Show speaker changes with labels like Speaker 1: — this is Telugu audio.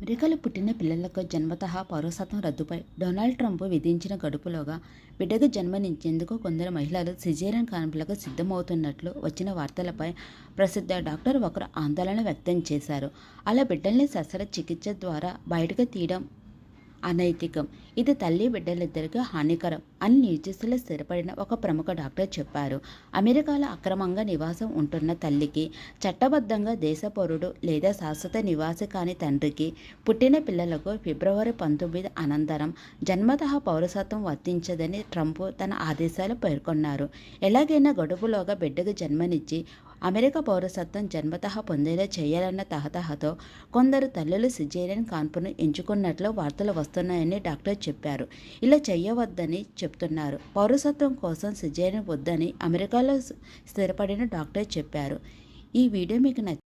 Speaker 1: అమెరికాలో పుట్టిన పిల్లలకు జన్మతః పౌరసత్వం రద్దుపై డొనాల్డ్ ట్రంప్ విధించిన గడుపులోగా బిడ్డకు జన్మనిచ్చేందుకు కొందరు మహిళలు సిజేరియన్ కాన్పులకు సిద్ధమవుతున్నట్లు వచ్చిన వార్తలపై ప్రసిద్ధ డాక్టర్ ఒకరు ఆందోళన వ్యక్తం చేశారు. అలా బిడ్డల్ని శస్త్రచికిత్స ద్వారా బయటకు తీయడం అనైతికం. ఇది తల్లి బిడ్డలిద్దరికీ హానికరం అని న్యూజెర్సీలో స్థిరపడిన ఒక ప్రముఖ డాక్టర్ చెప్పారు. అమెరికాలో అక్రమంగా నివాసం ఉంటున్న తల్లికి చట్టబద్ధంగా దేశ పౌరుడు లేదా శాశ్వత నివాసి కాని తండ్రికి పుట్టిన పిల్లలకు ఫిబ్రవరి పంతొమ్మిది అనంతరం జన్మతః పౌరసత్వం వర్తించదని ట్రంప్ తన ఆదేశాలు పేర్కొన్నారు. ఎలాగైనా గడుపులోగా బిడ్డకు జన్మనిచ్చి అమెరికా పౌరసత్వం జన్మతః పొందేలా చేయాలన్న తహతహతో కొందరు తల్లులు సిజేరియన్ కాన్పును ఎంచుకున్నట్లు వార్తలు వస్తున్నాయని డాక్టర్ చెప్పారు. ఇలా చేయవద్దని చెప్తున్నారు. పౌరసత్వం కోసం సిజేరియన్ వద్దని అమెరికాలో స్థిరపడిన డాక్టర్ చెప్పారు. ఈ వీడియో మీకు నచ్చి